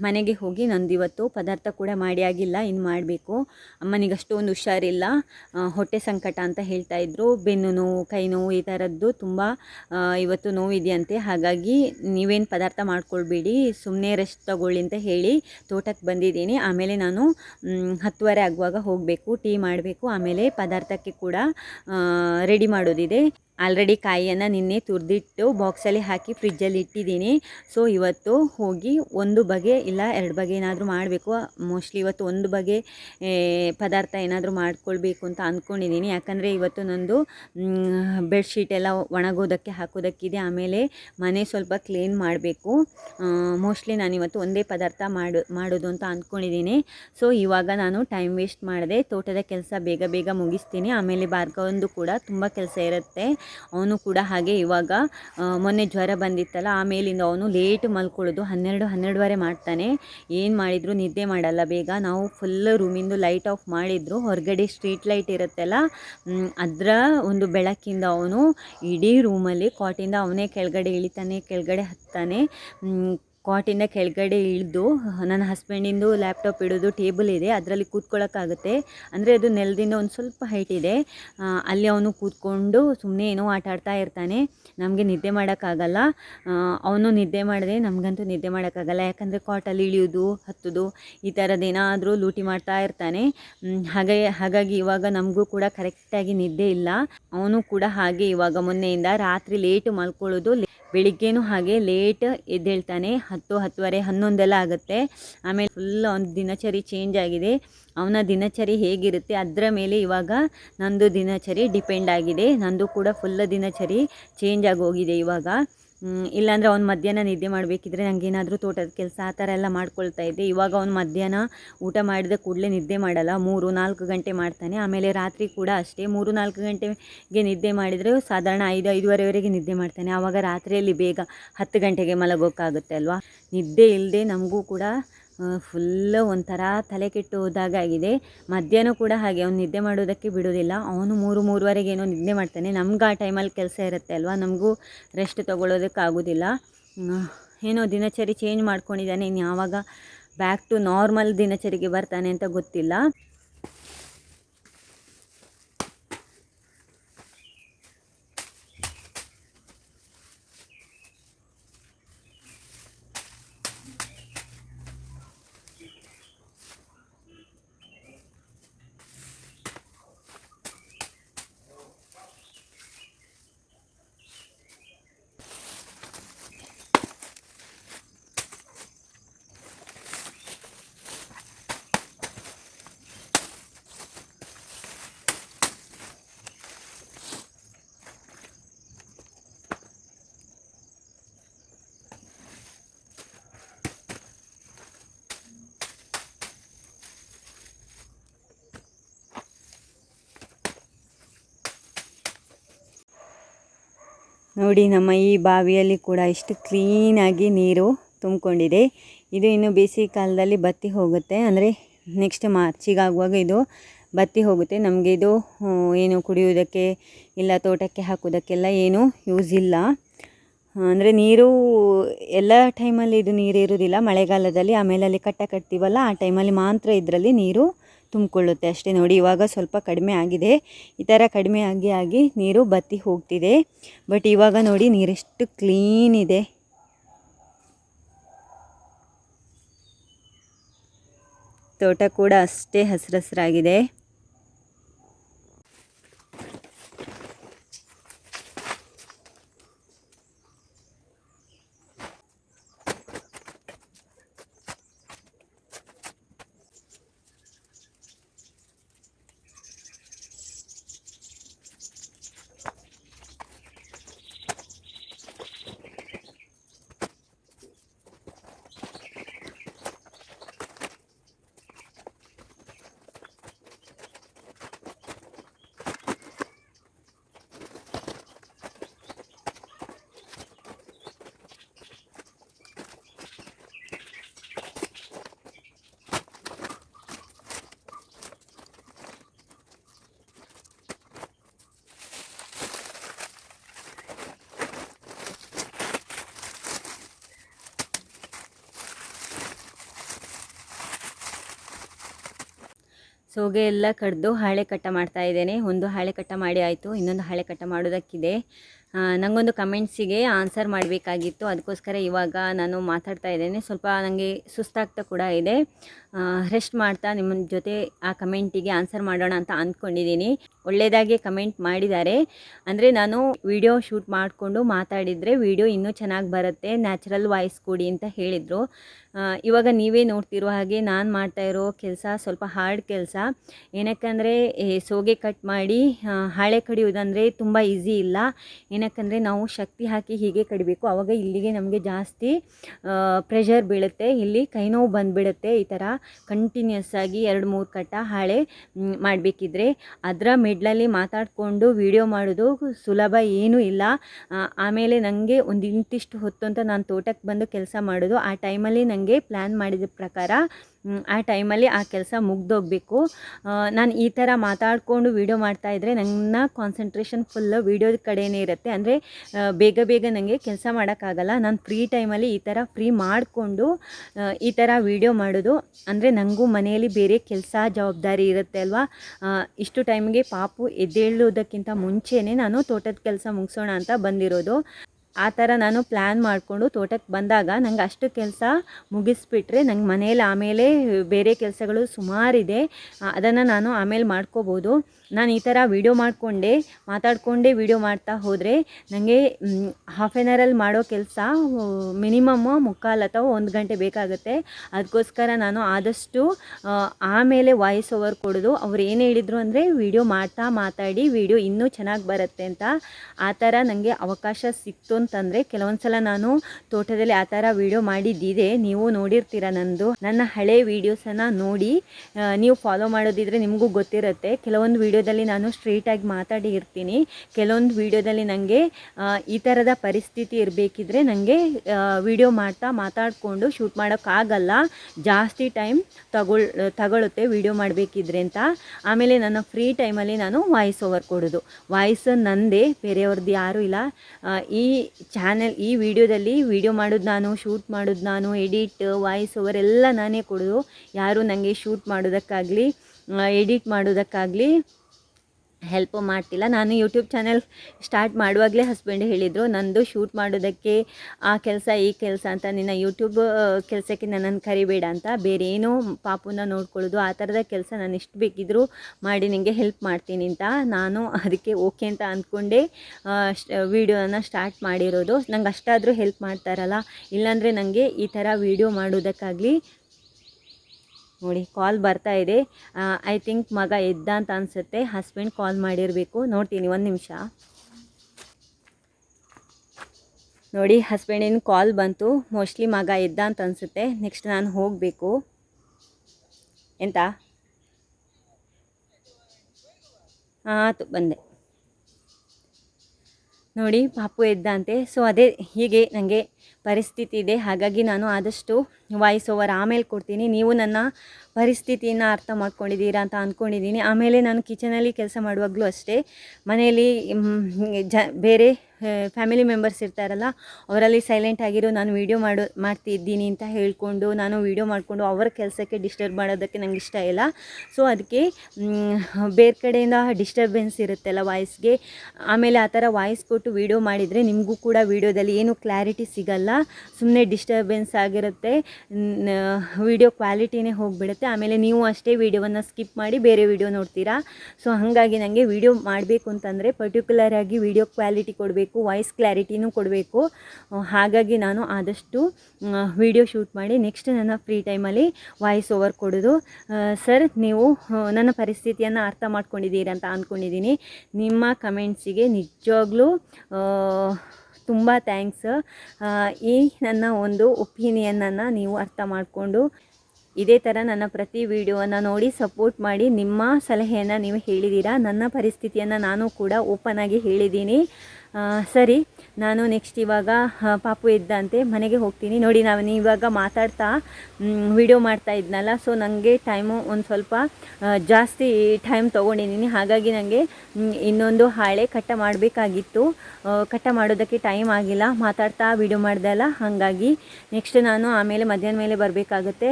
ಮನೆಗೆ ಹೋಗಿ ನಂದು ಇವತ್ತು ಪದಾರ್ಥ ಕೂಡ ಮಾಡಿ ಆಗಿಲ್ಲ ಇನ್ನು ಮಾಡಬೇಕು. ಅಮ್ಮನಿಗೆ ಅಷ್ಟೊಂದು ಹುಷಾರಿಲ್ಲ. ಹೊಟ್ಟೆ ಸಂಕಟ ಅಂತ ಹೇಳ್ತಾ ಇದ್ರು. ಬೆನ್ನು ನೋವು, ಕೈ ನೋವು ಈ ಥರದ್ದು ತುಂಬ ಇವತ್ತು ನೋವಿದೆಯಂತೆ. ಹಾಗಾಗಿ ನೀವೇನು ಪದಾರ್ಥ ಮಾಡ್ಕೊಳ್ಬೇಡಿ ಸುಮ್ಮನೆ ರೆಸ್ಟ್ ತಗೊಳ್ಳಿ ಅಂತ ಹೇಳಿ ತೋಟಕ್ಕೆ ಬಂದಿದ್ದೀನಿ. ಆಮೇಲೆ ನಾನು ಹತ್ತುವರೆ ಆಗುವಾಗ ಹೋಗಬೇಕು, ಟೀ ಮಾಡಬೇಕು. ಆಮೇಲೆ ಪದಾರ್ಥಕ್ಕೆ ಕೂಡ ರೆಡಿ ಮಾಡೋದಿದೆ. ಆಲ್ರೆಡಿ ಕಾಯಿಯನ್ನು ನಿನ್ನೆ ತುರಿದಿಟ್ಟು ಬಾಕ್ಸಲ್ಲಿ ಹಾಕಿ ಫ್ರಿಜ್ಜಲ್ಲಿ ಇಟ್ಟಿದ್ದೀನಿ. ಸೊ ಇವತ್ತು ಹೋಗಿ ಒಂದು ಬಗೆ ಇಲ್ಲ ಎರಡು ಬಗೆ ಏನಾದರೂ ಮಾಡಬೇಕು. ಮೋಸ್ಟ್ಲಿ ಇವತ್ತು ಒಂದು ಬಗೆ ಪದಾರ್ಥ ಏನಾದರೂ ಮಾಡ್ಕೊಳ್ಬೇಕು ಅಂತ ಅಂದ್ಕೊಂಡಿದ್ದೀನಿ ಯಾಕಂದರೆ ಇವತ್ತು ನಂದು ಬೆಡ್ಶೀಟ್ ಎಲ್ಲ ಒಣಗೋದಕ್ಕೆ ಹಾಕೋದಕ್ಕಿದೆ. ಆಮೇಲೆ ಮನೆ ಸ್ವಲ್ಪ ಕ್ಲೀನ್ ಮಾಡಬೇಕು. ಮೋಸ್ಟ್ಲಿ ನಾನು ಇವತ್ತು ಒಂದೇ ಪದಾರ್ಥ ಮಾಡು, ಮಾಡೋದು ಅಂತ ಅಂದ್ಕೊಂಡಿದ್ದೀನಿ ಸೊ ಇವಾಗ ನಾನು ಟೈಮ್ ವೇಸ್ಟ್ ಮಾಡಿದೆ ತೋಟದ ಕೆಲಸ ಬೇಗ ಬೇಗ ಮುಗಿಸ್ತೀನಿ. ಆಮೇಲೆ ಭಾರ್ಗವಂದು ಕೂಡ ತುಂಬ ಕೆಲಸ ಇರುತ್ತೆ. ಅವನು ಕೂಡ ಹಾಗೆ ಇವಾಗ ಮೊನ್ನೆ ಜ್ವರ ಬಂದಿತ್ತಲ್ಲ ಆಮೇಲಿಂದ ಅವನು ಲೇಟ್ ಮಲ್ಕೊಳ್ಳೋದು ಹನ್ನೆರಡು, ಹನ್ನೆರಡುವರೆ ಮಾಡ್ತಾನೆ. ಏನು ಮಾಡಿದ್ರು ನಿದ್ದೆ ಮಾಡಲ್ಲ, ಬೇಗ ನಾವು ಫುಲ್ ರೂಮಿಂದು ಲೈಟ್ ಆಫ್ ಮಾಡಿದ್ರು, ಹೊರಗಡೆ ಸ್ಟ್ರೀಟ್ ಲೈಟ್ ಇರುತ್ತಲ್ಲ ಅದರ ಒಂದು ಬೆಳಕಿಂದ ಅವನು ಇಡೀ ರೂಮಲ್ಲಿ ಕಾಟಿಂದ ಅವನೇ ಕೆಳಗಡೆ ಇಳಿತಾನೆ, ಕೆಳಗಡೆ ಹತ್ತಾನೆ ಮ್, ಕಾಟಿಂದ ಕೆಳಗಡೆ ಇಳಿದು ನನ್ನ ಹಸ್ಬೆಂಡಿಂದು ಲ್ಯಾಪ್ಟಾಪ್ ಇಡೋದು ಟೇಬಲ್ ಇದೆ ಅದರಲ್ಲಿ ಕೂತ್ಕೊಳ್ಳೋಕ್ಕಾಗುತ್ತೆ ಅಂದರೆ ಅದು ನೆಲದಿಂದ ಒಂದು ಸ್ವಲ್ಪ ಹೈಟ್ ಇದೆ. ಅಲ್ಲಿ ಅವನು ಕೂತ್ಕೊಂಡು ಸುಮ್ಮನೆ ಏನೋ ಆಟ ಆಡ್ತಾ ಇರ್ತಾನೆ. ನಮಗೆ ನಿದ್ದೆ ಮಾಡೋಕ್ಕಾಗಲ್ಲ. ಅವನು ನಿದ್ದೆ ಮಾಡಿದೆ ನಮಗಂತೂ ನಿದ್ದೆ ಮಾಡೋಕ್ಕಾಗಲ್ಲ. ಯಾಕಂದರೆ ಕಾಟಲ್ಲಿ ಇಳಿಯೋದು ಹತ್ತೋದು ಈ ಥರದ್ದೇನಾದರೂ ಲೂಟಿ ಮಾಡ್ತಾ ಇರ್ತಾನೆ. ಹಾಗೆ ಹಾಗಾಗಿ ಇವಾಗ ನಮಗೂ ಕೂಡ ಕರೆಕ್ಟಾಗಿ ನಿದ್ದೆ ಇಲ್ಲ. ಅವನು ಕೂಡ ಹಾಗೆ ಇವಾಗ ಮೊನ್ನೆಯಿಂದ ರಾತ್ರಿ ಲೇಟು ಮಲ್ಕೊಳ್ಳೋದು ಬೆಳಿಗ್ಗೆನೂ ಹಾಗೆ ಲೇಟ್ ಎದ್ದೇಳ್ತಾನೆ. ಹತ್ತು, ಹತ್ತುವರೆ, ಹನ್ನೊಂದೆಲ್ಲ ಆಗುತ್ತೆ. ಆಮೇಲೆ ಫುಲ್ ಒಂದು ದಿನಚರಿ ಚೇಂಜ್ ಆಗಿದೆ. ಅವನ ದಿನಚರಿ ಹೇಗಿರುತ್ತೆ ಅದರ ಮೇಲೆ ಇವಾಗ ನಂದು ದಿನಚರಿ ಡಿಪೆಂಡ್ ಆಗಿದೆ. ನಂದು ಕೂಡ ಫುಲ್ ದಿನಚರಿ ಚೇಂಜ್ ಆಗಿ ಇವಾಗ. ಇಲ್ಲಾಂದ್ರೆ ಅವ್ನು ಮಧ್ಯಾಹ್ನ ನಿದ್ದೆ ಮಾಡಬೇಕಿದ್ರೆ ನನಗೇನಾದರೂ ತೋಟದ ಕೆಲಸ ಆ ಥರ ಎಲ್ಲ ಮಾಡ್ಕೊಳ್ತಾ ಇದ್ದೆ. ಇವಾಗ ಅವ್ನು ಮಧ್ಯಾಹ್ನ ಊಟ ಮಾಡಿದ ಕೂಡಲೇ ನಿದ್ದೆ ಮಾಡಲ್ಲ. ಮೂರು, ನಾಲ್ಕು ಗಂಟೆ ಮಾಡ್ತಾನೆ. ಆಮೇಲೆ ರಾತ್ರಿ ಕೂಡ ಅಷ್ಟೇ. ಮೂರು, ನಾಲ್ಕು ಗಂಟೆಗೆ ನಿದ್ದೆ ಮಾಡಿದರೆ ಸಾಧಾರಣ ಐದು, ಐದುವರೆವರೆಗೆ ನಿದ್ದೆ ಮಾಡ್ತಾನೆ. ಆವಾಗ ರಾತ್ರಿಯಲ್ಲಿ ಬೇಗ ಹತ್ತು ಗಂಟೆಗೆ ಮಲಗೋಕ್ಕಾಗುತ್ತೆ ಅಲ್ವಾ? ನಿದ್ದೆ ಇಲ್ಲದೆ ನಮಗೂ ಕೂಡ ಫುಲ್ ಒಂಥರ ತಲೆ ಕೆಟ್ಟು ಹೋದಾಗ ಆಗಿದೆ. ಮಧ್ಯಾಹ್ನ ಕೂಡ ಹಾಗೆ, ಅವ್ನು ನಿದ್ದೆ ಮಾಡೋದಕ್ಕೆ ಬಿಡೋದಿಲ್ಲ ಅವನು ಮೂರು, ಮೂರುವರೆಗೆ ಏನೋ ನಿದ್ದೆ ಮಾಡ್ತಾನೆ. ನಮ್ಗೆ ಆ ಟೈಮಲ್ಲಿ ಕೆಲಸ ಇರುತ್ತೆ ಅಲ್ವಾ? ನಮಗೂ ರೆಸ್ಟ್ ತೊಗೊಳೋದಕ್ಕಾಗೋದಿಲ್ಲ ಏನೋ ದಿನಚರಿ ಚೇಂಜ್ ಮಾಡ್ಕೊಂಡಿದ್ದಾನೆ. ಇನ್ನು ಯಾವಾಗ ಬ್ಯಾಕ್ ಟು ನಾರ್ಮಲ್ ದಿನಚರಿಗೆ ಬರ್ತಾನೆ ಅಂತ ಗೊತ್ತಿಲ್ಲ. ನೋಡಿ ನಮ್ಮ ಈ ಬಾವಿಯಲ್ಲಿ ಕೂಡ ಇಷ್ಟು ಕ್ಲೀನಾಗಿ ನೀರು ತುಂಬಿಕೊಂಡಿದೆ. ಇದು ಇನ್ನು ಬೇಸಿಗೆ ಕಾಲದಲ್ಲಿ ಬತ್ತಿ ಹೋಗುತ್ತೆ. ಅಂದರೆ ನೆಕ್ಸ್ಟ್ ಮಾರ್ಚಿಗಾಗುವಾಗ ಇದು ಬತ್ತಿ ಹೋಗುತ್ತೆ. ನಮಗೆ ಇದು ಏನು ಕುಡಿಯೋದಕ್ಕೆ ಇಲ್ಲ ತೋಟಕ್ಕೆ ಹಾಕೋದಕ್ಕೆಲ್ಲ ಏನೂ ಯೂಸ್ ಇಲ್ಲ. ಅಂದರೆ ನೀರು, ಎಲ್ಲ ಟೈಮಲ್ಲಿ ಇದು ನೀರು ಇರೋದಿಲ್ಲ ಮಳೆಗಾಲದಲ್ಲಿ ಆಮೇಲೆ ಅಲ್ಲಿ ಕಟ್ಟ ಕಟ್ತೀವಲ್ಲ, ಆ ಟೈಮಲ್ಲಿ ಮಾತ್ರ ಇದರಲ್ಲಿ ನೀರು ತುಂಬಿಕೊಳ್ಳುತ್ತೆ. ಅಷ್ಟೇ ನೋಡಿ, ಇವಾಗ ಸ್ವಲ್ಪ ಕಡಿಮೆ ಆಗಿದೆ. ಈ ಥರ ಕಡಿಮೆ ಆಗಿ ಆಗಿ ನೀರು ಬತ್ತಿ ಹೋಗ್ತಿದೆ. ಬಟ್ ಇವಾಗ ನೋಡಿ, ನೀರೆಷ್ಟು ಕ್ಲೀನ್ ಇದೆ. ತೋಟ ಕೂಡ ಅಷ್ಟೇ ಹಸಿರಸಿರಾಗಿದೆ ಸೋಗೆ ಎಲ್ಲ ಕಡ್ದು ಹಾಳೆ ಕಟ್ಟ ಮಾಡ್ತಾ ಇದ್ದೇನೆ. ಒಂದು ಹಾಳೆ ಕಟ್ಟ ಮಾಡಿ ಆಯಿತು, ಇನ್ನೊಂದು ಹಾಳೆ ಕಟ್ಟ ಮಾಡೋದಕ್ಕಿದೆ ನನಗೊಂದು ಕಮೆಂಟ್ಸಿಗೆ ಆನ್ಸರ್ ಮಾಡಬೇಕಾಗಿತ್ತು. ಅದಕ್ಕೋಸ್ಕರ ಇವಾಗ ನಾನು ಮಾತಾಡ್ತಾ ಇದ್ದೇನೆ. ಸ್ವಲ್ಪ ನನಗೆ ಸುಸ್ತಾಗ್ತಾ ಕೂಡ ಇದೆ. ರೆಸ್ಟ್ ಮಾಡ್ತಾ ನಿಮ್ಮ ಜೊತೆ ಆ ಕಮೆಂಟಿಗೆ ಆನ್ಸರ್ ಮಾಡೋಣ ಅಂತ ಅಂದ್ಕೊಂಡಿದ್ದೀನಿ. ಒಳ್ಳೆಯದಾಗಿ ಕಮೆಂಟ್ ಮಾಡಿದ್ದಾರೆ. ಅಂದರೆ ನಾನು ವಿಡಿಯೋ ಶೂಟ್ ಮಾಡಿಕೊಂಡು ಮಾತಾಡಿದರೆ ವಿಡಿಯೋ ಇನ್ನೂ ಚೆನ್ನಾಗಿ ಬರುತ್ತೆ. ನ್ಯಾಚುರಲ್ ವಾಯ್ಸ್ ಕೊಡಿ ಅಂತ ಹೇಳಿದರು. ಇವಾಗ ನೀವೇ ನೋಡ್ತಿರೋ ಹಾಗೆ ನಾನು ಮಾಡ್ತಾ ಇರೋ ಕೆಲಸ ಸ್ವಲ್ಪ ಹಾರ್ಡ್ ಕೆಲಸ. ಏನಕ್ಕಂದರೆ ಸೋಗೆ ಕಟ್ ಮಾಡಿ ಹಾಳೆ ಕಡಿಯೋದಂದರೆ ತುಂಬ ಈಸಿ ಇಲ್ಲ. ಏನಕ್ಕಂದರೆ, ನಾವು ಶಕ್ತಿ ಹಾಕಿ ಹೀಗೆ ಕಡಿಬೇಕು. ಆವಾಗ ಇಲ್ಲಿಗೆ ನಮಗೆ ಜಾಸ್ತಿ ಪ್ರೆಷರ್ ಬೀಳುತ್ತೆ. ಇಲ್ಲಿ ಕೈ ನೋವು ಬಂದುಬಿಡುತ್ತೆ ಈ ಥರ ಕಂಟಿನ್ಯೂಸ್ ಆಗಿ ಎರಡು, ಮೂರು ಕಟ್ಟ ಹಾಳೆ ಮಾಡಬೇಕಿದ್ರೆ. ಅದರ ಮಿಡ್ಲಲ್ಲಿ ಮಾತಾಡಿಕೊಂಡು ವಿಡಿಯೋ ಮಾಡೋದು ಸುಲಭ ಏನೂ ಇಲ್ಲ. ಆಮೇಲೆ ನನಗೆ ಒಂದು ಇಂತಿಷ್ಟು ಹೊತ್ತು ಅಂತ ನಾನು ತೋಟಕ್ಕೆ ಬಂದು ಕೆಲಸ ಮಾಡೋದು. ಆ ಟೈಮಲ್ಲಿ ನನಗೆ ಪ್ಲ್ಯಾನ್ ಮಾಡಿದ ಪ್ರಕಾರ ಆ ಟೈಮಲ್ಲಿ ಆ ಕೆಲಸ ಮುಗ್ದೋಗಬೇಕು. ನಾನು ಈ ಥರ ಮಾತಾಡಿಕೊಂಡು ವೀಡಿಯೋ ಮಾಡ್ತಾಯಿದ್ರೆ ನನ್ನ ಕಾನ್ಸಂಟ್ರೇಷನ್ ಫುಲ್ಲು ವೀಡಿಯೋದ ಕಡೆಯೇ ಇರುತ್ತೆ. ಅಂದರೆ ಬೇಗ ಬೇಗ ನನಗೆ ಕೆಲಸ ಮಾಡೋಕ್ಕಾಗಲ್ಲ. ನಾನು ಫ್ರೀ ಟೈಮಲ್ಲಿ ಈ ಥರ ಫ್ರೀ ಮಾಡಿಕೊಂಡು ಈ ಥರ ವೀಡಿಯೋ ಮಾಡೋದು. ಅಂದರೆ ನನಗೂ ಮನೆಯಲ್ಲಿ ಬೇರೆ ಕೆಲಸ ಜವಾಬ್ದಾರಿ ಇರುತ್ತೆ ಅಲ್ವಾ? ಇಷ್ಟು ಟೈಮ್ಗೆ ಪಾಪು ಎದ್ದೇಳೋದಕ್ಕಿಂತ ಮುಂಚೆನೇ ನಾನು ತೋಟದ ಕೆಲಸ ಮುಗಿಸೋಣ ಅಂತ ಬಂದಿರೋದು. ಆ ಥರ ನಾನು ಪ್ಲ್ಯಾನ್ ಮಾಡಿಕೊಂಡು ತೋಟಕ್ಕೆ ಬಂದಾಗ ನಂಗೆ ಅಷ್ಟು ಕೆಲಸ ಮುಗಿಸ್ಬಿಟ್ರೆ ನಂಗೆ ಮನೇಲಿ ಆಮೇಲೆ ಬೇರೆ ಕೆಲಸಗಳು ಸುಮಾರಿದೆ. ಅದನ್ನು ನಾನು ಆಮೇಲೆ ಮಾಡ್ಕೋಬೋದು. ನಾನು ಈ ಥರ ವೀಡಿಯೋ ಮಾಡಿಕೊಂಡೆ, ಮಾತಾಡಿಕೊಂಡೇ ವೀಡಿಯೋ ಮಾಡ್ತಾ ಹೋದರೆ ನನಗೆ ಹಾಫ್ ಆನ್ ಅವರಲ್ಲಿ ಮಾಡೋ ಕೆಲಸ ಮಿನಿಮಮ್ಮು ಮುಕ್ಕಾಲು ಅಥವಾ ಒಂದು ಗಂಟೆ ಬೇಕಾಗುತ್ತೆ. ಅದಕ್ಕೋಸ್ಕರ ನಾನು ಆದಷ್ಟು ಆಮೇಲೆ ವಾಯ್ಸ್ ಓವರ್ ಕೊಡೋದು. ಅವ್ರು ಏನು ಹೇಳಿದರು ಅಂದರೆ ವೀಡಿಯೋ ಮಾಡ್ತಾ ಮಾತಾಡಿ ವೀಡಿಯೋ ಇನ್ನೂ ಚೆನ್ನಾಗಿ ಬರುತ್ತೆ ಅಂತ. ಆ ಥರ ನನಗೆ ಅವಕಾಶ ಸಿಕ್ತು ಅಂತಂದರೆ ಕೆಲವೊಂದು ಸಲ ನಾನು ತೋಟದಲ್ಲಿ ಆ ಥರ ವೀಡಿಯೋ ಮಾಡಿದ್ದಿದೆ. ನೀವು ನೋಡಿರ್ತೀರ ನಂದು. ನನ್ನ ಹಳೆ ವೀಡಿಯೋಸನ್ನು ನೋಡಿ ನೀವು ಫಾಲೋ ಮಾಡೋದಿದ್ರೆ ನಿಮಗೂ ಗೊತ್ತಿರುತ್ತೆ. ಕೆಲವೊಂದು ವೀಡಿಯೋದಲ್ಲಿ ನಾನು ಸ್ಟ್ರೈಟಾಗಿ ಮಾತಾಡಿ ಇರ್ತೀನಿ. ಕೆಲವೊಂದು ವೀಡಿಯೋದಲ್ಲಿ ನನಗೆ ಈ ಥರದ ಪರಿಸ್ಥಿತಿ ಇರಬೇಕಿದ್ರೆ ನನಗೆ ವೀಡಿಯೋ ಮಾಡ್ತಾ ಮಾತಾಡಿಕೊಂಡು ಶೂಟ್ ಮಾಡೋಕ್ಕಾಗಲ್ಲ. ಜಾಸ್ತಿ ಟೈಮ್ ತಗೊಳ್, ತಗೊಳುತ್ತೆ ವೀಡಿಯೋ ಮಾಡಬೇಕಿದ್ರೆ ಅಂತ. ಆಮೇಲೆ ನನ್ನ ಫ್ರೀ ಟೈಮಲ್ಲಿ ನಾನು ವಾಯ್ಸ್ ಓವರ್ ಕೊಡೋದು. ವಾಯ್ಸ್ ನಂದೇ ಬೇರೆಯವ್ರದ್ದು ಯಾರೂ ಇಲ್ಲ. ಈ ಚಾನೆಲ್ ಈ ವಿಡಿಯೋದಲ್ಲಿ ವೀಡಿಯೋ ಮಾಡೋದು ನಾನು ಶೂಟ್ ಮಾಡೋದು ನಾನು ಎಡಿಟ್ ವಾಯ್ಸ್ ಓವರ್ ಎಲ್ಲ ನಾನೇ ಕೊಡೋದು. ಯಾರೂ ನನಗೆ ಶೂಟ್ ಮಾಡೋದಕ್ಕಾಗಲಿ ಎಡಿಟ್ ಮಾಡೋದಕ್ಕಾಗಲಿ. ಹೆಲ್ಪ್ ಮಾಡ್ತಿಲ್ಲ. ನಾನು ಯೂಟ್ಯೂಬ್ ಚಾನೆಲ್ ಸ್ಟಾರ್ಟ್ ಮಾಡುವಾಗಲೇ ಹಸ್ಬೆಂಡ್ ಹೇಳಿದರು, ನಂದು ಶೂಟ್ ಮಾಡೋದಕ್ಕೆ ಆ ಕೆಲಸ, ಈ ಕೆಲಸ ಅಂತ ನಿನ್ನ ಯೂಟ್ಯೂಬ್ ಕೆಲಸಕ್ಕೆ ನನ್ನನ್ನು ಕರಿಬೇಡ ಅಂತ. ಬೇರೆ ಏನೋ ಪಾಪುನ ನೋಡ್ಕೊಳ್ಳೋದು, ಆ ಥರದ ಕೆಲಸ ನಾನು ಎಷ್ಟು ಬೇಕಿದ್ದರೂ ಮಾಡಿ ನಿಮಗೆ ಹೆಲ್ಪ್ ಮಾಡ್ತೀನಿ ಅಂತ. ನಾನು ಅದಕ್ಕೆ ಓಕೆ ಅಂತ ಅಂದ್ಕೊಂಡೇ ವೀಡಿಯೋನ ಸ್ಟಾರ್ಟ್ ಮಾಡಿರೋದು. ನಂಗೆ ಅಷ್ಟಾದರೂ ಹೆಲ್ಪ್ ಮಾಡ್ತಾರಲ್ಲ, ಇಲ್ಲಾಂದರೆ ನನಗೆ ಈ ಥರ ವೀಡಿಯೋ ಮಾಡೋದಕ್ಕಾಗಲಿ ನೋಡಿ ಕಾಲ್ ಬರ್ತಾ ಇದೆ. ಐ ಥಿಂಕ್ ಮಗ ಎದ್ದ ಅಂತ ಅನಿಸುತ್ತೆ. ಹಸ್ಬೆಂಡ್ ಕಾಲ್ ಮಾಡಿರಬೇಕು. ನೋಡ್ತೀನಿ, ಒಂದು ನಿಮಿಷ. ನೋಡಿ ಹಸ್ಬೆಂಡಿನ ಕಾಲ್ ಬಂತು. ಮೋಸ್ಟ್ಲಿ ಮಗ ಎದ್ದ ಅಂತ ಅನಿಸುತ್ತೆ. ನೆಕ್ಸ್ಟ್ ನಾನು ಹೋಗಬೇಕು. ಎಂತ? ಹಾಂ ಆಯ್ತು ಬಂದೆ. ನೋಡಿ, ಪಾಪು ಇದ್ದಂತೆ ಸೊ ಅದೇ, ಹೀಗೆ ನನಗೆ ಪರಿಸ್ಥಿತಿ ಇದೆ. ಹಾಗಾಗಿ ನಾನು ಆದಷ್ಟು ವಾಯ್ಸ್ ಓವರ್ ಆಮೇಲೆ ಕೊಡ್ತೀನಿ. ನೀವು ನನ್ನ ಪರಿಸ್ಥಿತಿಯನ್ನು ಅರ್ಥ ಮಾಡ್ಕೊಂಡಿದ್ದೀರಾ ಅಂತ ಅಂದ್ಕೊಂಡಿದ್ದೀನಿ ಆಮೇಲೆ ನಾನು ಕಿಚನಲ್ಲಿ ಕೆಲಸ ಮಾಡುವಾಗಲೂ ಅಷ್ಟೇ. ಮನೆಯಲ್ಲಿ ಜ, ಬೇರೆ ಫ್ಯಾಮಿಲಿ ಮೆಂಬರ್ಸ್ ಇರ್ತಾರಲ್ಲ, ಅವರಲ್ಲಿ ಸೈಲೆಂಟ್ ಆಗಿರೋ ನಾನು ವೀಡಿಯೋ ಮಾಡೋ, ಮಾಡ್ತಿದ್ದೀನಿ ಅಂತ ಹೇಳ್ಕೊಂಡು, ನಾನು ವೀಡಿಯೋ ಮಾಡಿಕೊಂಡು ಅವರ ಕೆಲಸಕ್ಕೆ ಡಿಸ್ಟರ್ಬ್ ಮಾಡೋದಕ್ಕೆ ನನಗೆ ಇಷ್ಟ ಇಲ್ಲ. ಸೊ ಅದಕ್ಕೆ ಬೇರೆ ಕಡೆಯಿಂದ ಡಿಸ್ಟರ್ಬೆನ್ಸ್ ಇರುತ್ತಲ್ಲ ವಾಯ್ಸ್ಗೆ ಆಮೇಲೆ ಆ ಥರ ವಾಯ್ಸ್ ಕೊಟ್ಟು ವೀಡಿಯೋ ಮಾಡಿದರೆ ನಿಮಗೂ ಕೂಡ ವೀಡಿಯೋದಲ್ಲಿ ಏನು ಕ್ಲಾರಿಟಿ ಸಿಗಲ್ಲ. ಸುಮ್ಮನೆ ಡಿಸ್ಟರ್ಬೆನ್ಸ್ ಆಗಿರುತ್ತೆ ವಿಡಿಯೋ ಕ್ವಾಲಿಟಿನೇ ಹೋಗಿಬಿಡುತ್ತೆ. ಆಮೇಲೆ ನೀವು ಅಷ್ಟೇ ವೀಡಿಯೋವನ್ನು ಸ್ಕಿಪ್ ಮಾಡಿ ಬೇರೆ ವೀಡಿಯೋ ನೋಡ್ತೀರಾ? ಸೊ ಹಾಗಾಗಿ ನನಗೆ ವೀಡಿಯೋ ಮಾಡಬೇಕು ಅಂತಂದರೆ ಪರ್ಟಿಕ್ಯುಲರ್ ಆಗಿ ವೀಡಿಯೋ ಕ್ವಾಲಿಟಿ ಕೊಡಬೇಕು ವಾಯ್ಸ್ ಕ್ಲಾರಿಟಿನೂ ಕೊಡಬೇಕು. ಹಾಗಾಗಿ ನಾನು ಆದಷ್ಟು ವೀಡಿಯೋ ಶೂಟ್ ಮಾಡಿ ನೆಕ್ಸ್ಟ್ ನನ್ನ ಫ್ರೀ ಟೈಮಲ್ಲಿ ವಾಯ್ಸ್ ಓವರ್ ಕೊಡೋದು. ಸರ್ ನೀವು ನನ್ನ ಪರಿಸ್ಥಿತಿಯನ್ನು ಅರ್ಥ ಮಾಡ್ಕೊಂಡಿದ್ದೀರಿ ಅಂತ ಅಂದ್ಕೊಂಡಿದ್ದೀನಿ ನಿಮ್ಮ ಕಮೆಂಟ್ಸಿಗೆ ನಿಜವಾಗ್ಲೂ ತುಂಬ ಥ್ಯಾಂಕ್ಸ್. ಈ ನನ್ನ ಒಂದು ಒಪಿನಿಯನನ್ನು ನೀವು ಅರ್ಥ ಮಾಡಿಕೊಂಡು ಇದೇ ಥರ ನನ್ನ ಪ್ರತಿ ವಿಡಿಯೋವನ್ನು ನೋಡಿ ಸಪೋರ್ಟ್ ಮಾಡಿ ನಿಮ್ಮ ಸಲಹೆಯನ್ನು ನೀವು ಹೇಳಿದ್ದೀರಾ ನನ್ನ ಪರಿಸ್ಥಿತಿಯನ್ನು ನಾನು ಕೂಡ ಓಪನ್ ಆಗಿ ಹೇಳಿದ್ದೀನಿ. ಸರಿ, ನಾನು ನೆಕ್ಸ್ಟ್ ಇವಾಗ ಪಾಪು ಇದ್ದಂತೆ ಮನೆಗೆ ಹೋಗ್ತೀನಿ. ನೋಡಿ ನಾನು ಇವಾಗ ಮಾತಾಡ್ತಾ ವಿಡಿಯೋ ಮಾಡ್ತಾ ಇದ್ನಲ್ಲ ಸೊ ನನಗೆ ಟೈಮು ಒಂದು ಸ್ವಲ್ಪ ಜಾಸ್ತಿ ಟೈಮ್ ತೊಗೊಂಡಿದ್ದೀನಿ. ಹಾಗಾಗಿ ನನಗೆ ಇನ್ನೊಂದು ಹಾಳೆ ಕಟ್ಟ ಮಾಡಬೇಕಾಗಿತ್ತು. ಕಟ್ಟ ಮಾಡೋದಕ್ಕೆ ಟೈಮ್ ಆಗಿಲ್ಲ. ಮಾತಾಡ್ತಾ ವಿಡಿಯೋ ಮಾಡ್ದಲ್ಲ ಹಾಗಾಗಿ ನೆಕ್ಸ್ಟ್ ನಾನು ಆಮೇಲೆ ಮಧ್ಯಾಹ್ನ ಮೇಲೆ ಬರಬೇಕಾಗುತ್ತೆ.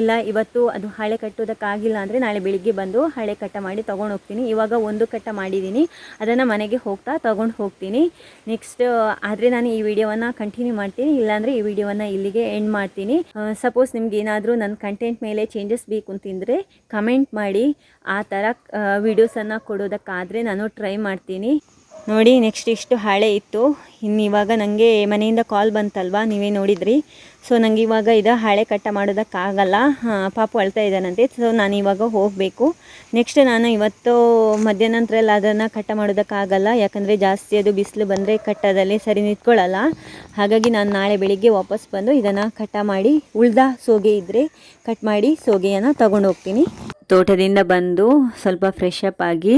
ಇಲ್ಲ, ಇವತ್ತು ಅದು ಹಾಳೆ ಕಟ್ಟೋದಕ್ಕಾಗಿಲ್ಲ ಅಂದರೆ ನಾಳೆ ಬೆಳಿಗ್ಗೆ ಬಂದು ಹಾಳೆ ಕಟ್ಟ ಮಾಡಿ ತೊಗೊಂಡು ಹೋಗ್ತೀನಿ. ಇವಾಗ ಒಂದು ಕಟ್ಟ ಮಾಡಿದ್ದೀನಿ. ಅದನ್ನು ಮನೆಗೆ ಹೋಗ್ತಾ ತೊಗೊಂಡು ಹೋಗ್ತೀನಿ. ನೆಕ್ಸ್ಟ್ ಆದರೆ ನಾನು ಈ ವಿಡಿಯೋವನ್ನು ಕಂಟಿನ್ಯೂ ಮಾಡ್ತೀನಿ. ಇಲ್ಲಾಂದರೆ ಈ ವಿಡಿಯೋವನ್ನು ಇಲ್ಲಿಗೆ ಎಂಡ್ ಮಾಡ್ತೀನಿ. ಸಪೋಸ್ ನಿಮ್ಗೆ ಏನಾದರೂ ನನ್ನ ಕಂಟೆಂಟ್ ಮೇಲೆ ಚೇಂಜಸ್ ಬೇಕು ಅಂತಂದರೆ ಕಮೆಂಟ್ ಮಾಡಿ. ಆ ಥರ ವೀಡಿಯೋಸನ್ನು ಕೊಡೋದಕ್ಕಾದರೆ ನಾನು ಟ್ರೈ ಮಾಡ್ತೀನಿ. ನೋಡಿ ನೆಕ್ಸ್ಟ್ ಇಷ್ಟು ಹಳೆ ಇತ್ತು. ಇನ್ನು ಇವಾಗ ನನಗೆ ಮನೆಯಿಂದ ಕಾಲ್ ಬಂತಲ್ವಾ? ನೀವೇ ನೋಡಿದ್ರಿ. ಸೊ ನನಗೆ ಇವಾಗ ಇದು ಹಾಳೆ ಕಟ್ಟ ಮಾಡೋದಕ್ಕಾಗಲ್ಲ. ಪಾಪ ಅಳ್ತಾ ಇದ್ದಾನಂತೆ. ಸೊ ನಾನು ಇವಾಗ ಹೋಗಬೇಕು. ನೆಕ್ಸ್ಟ್ ನಾನು ಇವತ್ತು ಮಧ್ಯಾಹ್ನಂತರಲ್ಲಿ ಅದನ್ನು ಕಟ್ಟ ಮಾಡೋದಕ್ಕಾಗಲ್ಲ. ಯಾಕಂದರೆ ಜಾಸ್ತಿ ಅದು ಬಿಸಿಲು ಬಂದರೆ ಕಟ್ಟದಲ್ಲಿ ಸರಿ ನಿಂತ್ಕೊಳ್ಳಲ್ಲ ಹಾಗಾಗಿ ನಾನು ನಾಳೆ ಬೆಳಿಗ್ಗೆ ವಾಪಸ್ ಬಂದು ಇದನ್ನು ಕಟ್ಟ ಮಾಡಿ ಉಳ್ದ ಸೋಗೆ ಇದ್ದರೆ ಕಟ್ ಮಾಡಿ ಸೋಗೆಯನ್ನು ತೊಗೊಂಡು ಹೋಗ್ತೀನಿ ತೋಟದಿಂದ ಬಂದು ಸ್ವಲ್ಪ ಫ್ರೆಶ್ ಅಪ್ ಆಗಿ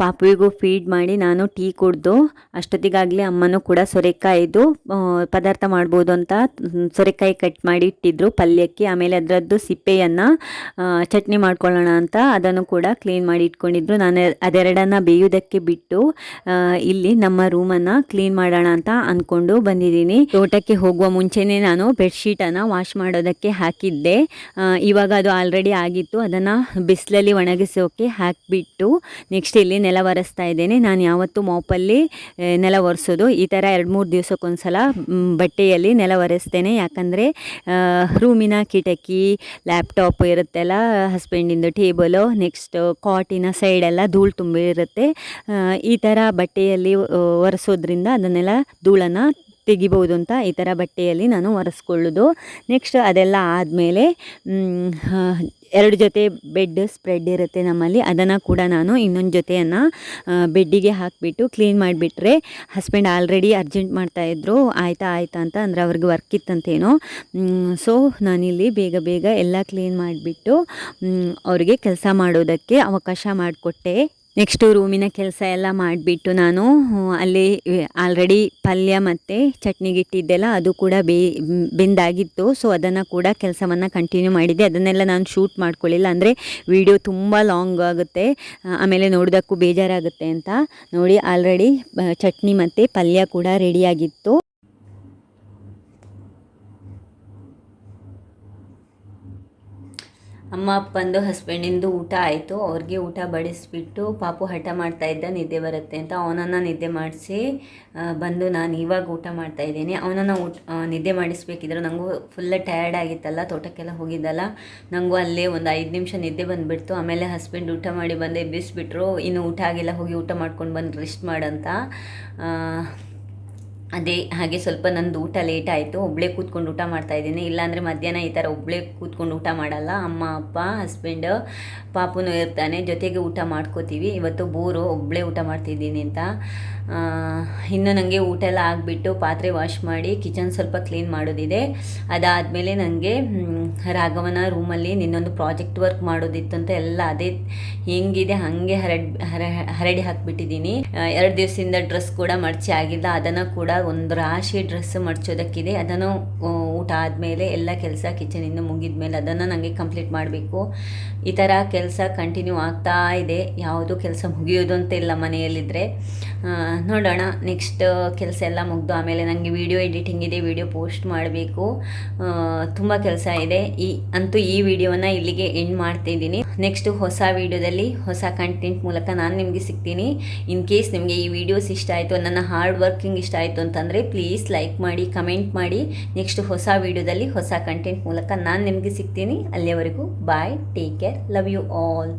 ಪಾಪುವಿಗೂ ಫೀಡ್ ಮಾಡಿ ನಾನು ಟೀ ಕುಡ್ದು, ಅಷ್ಟೊತ್ತಿಗಾಗಲೇ ಅಮ್ಮನೂ ಕೂಡ ಸೊರೆಕಾಯಿದು ಪದಾರ್ಥ ಮಾಡ್ಬೋದು ಅಂತ ಸೊರೆಕಾಯಿ ಕಟ್ ಮಾಡಿ ಇಟ್ಟಿದ್ರು ಪಲ್ಯಕ್ಕೆ. ಆಮೇಲೆ ಅದರದ್ದು ಸಿಪ್ಪೆಯನ್ನು ಚಟ್ನಿ ಮಾಡ್ಕೊಳ್ಳೋಣ ಅಂತ ಅದನ್ನು ಕೂಡ ಕ್ಲೀನ್ ಮಾಡಿ ಇಟ್ಕೊಂಡಿದ್ರು. ನಾನು ಅದೆರಡನ್ನು ಬೇಯೋದಕ್ಕೆ ಬಿಟ್ಟು ಇಲ್ಲಿ ನಮ್ಮ ರೂಮನ್ನು ಕ್ಲೀನ್ ಮಾಡೋಣ ಅಂತ ಅಂದ್ಕೊಂಡು ಬಂದಿದ್ದೀನಿ. ತೋಟಕ್ಕೆ ಹೋಗುವ ಮುಂಚೆನೇ ನಾನು ಬೆಡ್ಶೀಟನ್ನು ವಾಶ್ ಮಾಡೋದಕ್ಕೆ ಹಾಕಿದ್ದೆ. ಇವಾಗ ಅದು ಆಲ್ರೆಡಿ ಆಗಿತ್ತು. ಅದನ್ನು ಬಿಸಿಲಲ್ಲಿ ಒಣಗಿಸೋಕೆ ಹಾಕಿಬಿಟ್ಟು ನೆಕ್ಸ್ಟ್ ಇಲ್ಲಿ ನೆಲ ಒರೆಸ್ತಾ ಇದ್ದೇನೆ. ನಾನು ಯಾವತ್ತೂ ಮೋಪಲ್ಲಿ ನೆಲ ಒರೆಸೋದು. ಈ ಥರ ಎರಡು ಮೂರು ದಿವಸಕ್ಕೊಂದ್ಸಲ ಸಲ ಬಟ್ಟೆಯಲ್ಲಿ ನೆಲ ಒರೆಸ್ತೇನೆ. ಯಾಕಂದರೆ ರೂಮಿನ ಕಿಟಕಿ, ಲ್ಯಾಪ್ಟಾಪ್ ಇರುತ್ತೆಲ್ಲ, ಹಸ್ಬೆಂಡಿಂದು ಟೇಬಲು, ನೆಕ್ಸ್ಟ್ ಕಾಟಿನ ಸೈಡೆಲ್ಲ ಧೂಳು ತುಂಬಿರುತ್ತೆ ಈ ಥರ ಬಟ್ಟೆಯಲ್ಲಿ ಒರೆಸೋದ್ರಿಂದ ಅದನ್ನೆಲ್ಲ ಧೂಳನ್ನು ತೆಗಿಬೋದು ಅಂತ ಈ ಥರ ಬಟ್ಟೆಯಲ್ಲಿ ನಾನು ಒರೆಸ್ಕೊಳ್ಳೋದು. ನೆಕ್ಸ್ಟ್ ಅದೆಲ್ಲ ಆದಮೇಲೆ ಎರಡು ಜೊತೆ ಬೆಡ್ ಸ್ಪ್ರೆಡ್ ಇರುತ್ತೆ ನಮ್ಮಲ್ಲಿ. ಅದನ್ನು ಕೂಡ ನಾನು ಇನ್ನೊಂದು ಜೊತೆಯನ್ನು ಬೆಡ್ಡಿಗೆ ಹಾಕಿಬಿಟ್ಟು ಕ್ಲೀನ್ ಮಾಡಿಬಿಟ್ರೆ ಹಸ್ಬೆಂಡ್ ಆಲ್ರೆಡಿ ಅರ್ಜೆಂಟ್ ಮಾಡ್ತಾಯಿದ್ರು ಆಯಿತಾ ಆಯಿತಾ ಅಂತ ಅಂದರೆ ಅವ್ರಿಗೆ ವರ್ಕ್ ಇತ್ತಂತೇನೋ. ಸೊ ನಾನಿಲ್ಲಿ ಬೇಗ ಬೇಗ ಎಲ್ಲ ಕ್ಲೀನ್ ಮಾಡಿಬಿಟ್ಟು ಅವರಿಗೆ ಕೆಲಸ ಮಾಡೋದಕ್ಕೆ ಅವಕಾಶ ಮಾಡಿಕೊಟ್ಟೆ. ನೆಕ್ಸ್ಟು ರೂಮಿನ ಕೆಲಸ ಎಲ್ಲ ಮಾಡಿಬಿಟ್ಟು ನಾನು ಅಲ್ಲಿ ಆಲ್ರೆಡಿ ಪಲ್ಯ ಮತ್ತು ಚಟ್ನಿಗಿಟ್ಟಿದ್ದೆಲ್ಲ ಅದು ಕೂಡ ಬೇ, ಬೆಂದಾಗಿತ್ತು. ಸೊ ಅದನ್ನು ಕೂಡ ಕೆಲಸವನ್ನು ಕಂಟಿನ್ಯೂ ಮಾಡಿದ್ದೆ. ಅದನ್ನೆಲ್ಲ ನಾನು ಶೂಟ್ ಮಾಡ್ಕೊಳ್ಳಿಲ್ಲ. ಅಂದರೆ ವಿಡಿಯೋ ತುಂಬ ಲಾಂಗ್ ಆಗುತ್ತೆ. ಆಮೇಲೆ ನೋಡೋದಕ್ಕೂ ಬೇಜಾರಾಗುತ್ತೆ ಅಂತ. ನೋಡಿ ಆಲ್ರೆಡಿ ಚಟ್ನಿ ಮತ್ತು ಪಲ್ಯ ಕೂಡ ರೆಡಿಯಾಗಿತ್ತು ಅಮ್ಮ, ಅಪ್ಪಂದು ಹಸ್ಬೆಂಡಿಂದು ಊಟ ಆಯಿತು. ಅವ್ರಿಗೆ ಊಟ ಬಡಿಸ್ಬಿಟ್ಟು ಪಾಪು ಹಠ ಮಾಡ್ತಾ ಇದ್ದ, ನಿದ್ದೆ ಬರುತ್ತೆ ಅಂತ ಅವನನ್ನು ನಿದ್ದೆ ಮಾಡಿಸಿ ಬಂದು ನಾನು ಇವಾಗ ಊಟ ಮಾಡ್ತಾ ಇದ್ದೀನಿ. ಅವನನ್ನು ಊಟ ನಿದ್ದೆ ಮಾಡಿಸ್ಬೇಕಿದ್ರು ನನಗೂ ಫುಲ್ಲ ಟಯರ್ಡ್ ಆಗಿತ್ತಲ್ಲ, ತೋಟಕ್ಕೆಲ್ಲ ಹೋಗಿದ್ದಲ್ಲ. ನನಗೂ ಅಲ್ಲೇ ಒಂದು ಐದು ನಿಮಿಷ ನಿದ್ದೆ ಬಂದುಬಿಡ್ತು. ಆಮೇಲೆ ಹಸ್ಬೆಂಡ್ ಊಟ ಮಾಡಿ ಬಂದು ಎಬ್ಬಿಸ್ಬಿಟ್ರು ಇನ್ನು ಊಟ ಆಗಿಲ್ಲ, ಹೋಗಿ ಊಟ ಮಾಡ್ಕೊಂಡು ಬಂದು ರೆಸ್ಟ್ ಮಾಡಂತ. ಅದೇ ಹಾಗೆ ಸ್ವಲ್ಪ ನಂದು ಊಟ ಲೇಟ್ ಆಯಿತು ಒಬ್ಬಳೇ ಕೂತ್ಕೊಂಡು ಊಟ ಮಾಡ್ತಾ ಇದ್ದೀನಿ. ಇಲ್ಲಾಂದರೆ ಮಧ್ಯಾಹ್ನ ಈ ಥರ ಒಬ್ಬಳೇ ಕೂತ್ಕೊಂಡು ಊಟ ಮಾಡಲ್ಲ. ಅಮ್ಮ, ಅಪ್ಪ ಹಸ್ಬೆಂಡ್ ಪಾಪುನೂ ಇರ್ತಾನೆ. ಜೊತೆಗೆ ಊಟ ಮಾಡ್ಕೋತೀವಿ. ಇವತ್ತು ಬೋರು ಒಬ್ಬಳೇ ಊಟ ಮಾಡ್ತಿದ್ದೀನಿ ಅಂತ. ಇನ್ನು ನನಗೆ ಊಟ ಎಲ್ಲ ಆಗಿಬಿಟ್ಟು ಪಾತ್ರೆ ವಾಶ್ ಮಾಡಿ ಕಿಚನ್ ಸ್ವಲ್ಪ ಕ್ಲೀನ್ ಮಾಡೋದಿದೆ. ಅದಾದಮೇಲೆ ನನಗೆ ರಾಘವನ ರೂಮಲ್ಲಿ ನಿನ್ನೊಂದು ಪ್ರಾಜೆಕ್ಟ್ ವರ್ಕ್ ಮಾಡೋದಿತ್ತು ಅಂತ ಎಲ್ಲ ಅದೇ ಹೆಂಗಿದೆ, ಹಾಗೆ ಹರಡಿ, ಹರ, ಹರಡಿ ಹಾಕಿಬಿಟ್ಟಿದ್ದೀನಿ. ಎರಡು ದಿವಸದಿಂದ ಡ್ರೆಸ್ ಕೂಡ ಮಡಚಿ ಆಗಿಲ್ಲ. ಅದನ್ನು ಕೂಡ ಒಂದು ರಾಶಿ ಡ್ರೆಸ್ ಮಡಚೋದಕ್ಕಿದೆ. ಅದನ್ನು ಊಟ ಆದಮೇಲೆ ಎಲ್ಲ ಕೆಲಸ ಕಿಚನಿಂದ ಮುಗಿದ ಮೇಲೆ ಅದನ್ನು ನನಗೆ ಕಂಪ್ಲೀಟ್ ಮಾಡಬೇಕು. ಈ ಥರ ಕೆಲಸ ಕಂಟಿನ್ಯೂ ಆಗ್ತಾ ಇದೆ. ಯಾವುದು ಕೆಲಸ ಮುಗಿಯೋದು ಅಂತ ಇಲ್ಲ ಮನೆಯಲ್ಲಿದ್ದರೆ ನೋಡೋಣ, ನೆಕ್ಸ್ಟ್ ಕೆಲಸ ಎಲ್ಲ ಮುಗಿದು ಆಮೇಲೆ ನನಗೆ ವಿಡಿಯೋ ಎಡಿಟಿಂಗ್ ಇದೆ, ವಿಡಿಯೋ ಪೋಸ್ಟ್ ಮಾಡಬೇಕು. ತುಂಬ ಕೆಲಸ ಇದೆ. ಈ, ಅಂತೂ ಈ ವಿಡಿಯೋನ ಇಲ್ಲಿಗೆ ಎಂಡ್ ಮಾಡ್ತಿದ್ದೀನಿ. ನೆಕ್ಸ್ಟ್ ಹೊಸ ವೀಡಿಯೋದಲ್ಲಿ ಹೊಸ ಕಂಟೆಂಟ್ ಮೂಲಕ ನಾನು ನಿಮಗೆ ಸಿಗ್ತೀನಿ. ಇನ್ ಕೇಸ್ ನಿಮಗೆ ಈ ವಿಡಿಯೋಸ್ ಇಷ್ಟ ಆಯಿತು, ನನ್ನ ಹಾರ್ಡ್ ವರ್ಕಿಂಗ್ ಇಷ್ಟ ಆಯಿತು ಅಂತಂದರೆ ಪ್ಲೀಸ್ ಲೈಕ್ ಮಾಡಿ ಕಮೆಂಟ್ ಮಾಡಿ. ನೆಕ್ಸ್ಟ್ ಹೊಸ ವಿಡಿಯೋದಲ್ಲಿ ಹೊಸ ಕಂಟೆಂಟ್ ಮೂಲಕ ನಾನು ನಿಮಗೆ ಸಿಗ್ತೀನಿ. ಅಲ್ಲಿಯವರೆಗೂ bye take care love you all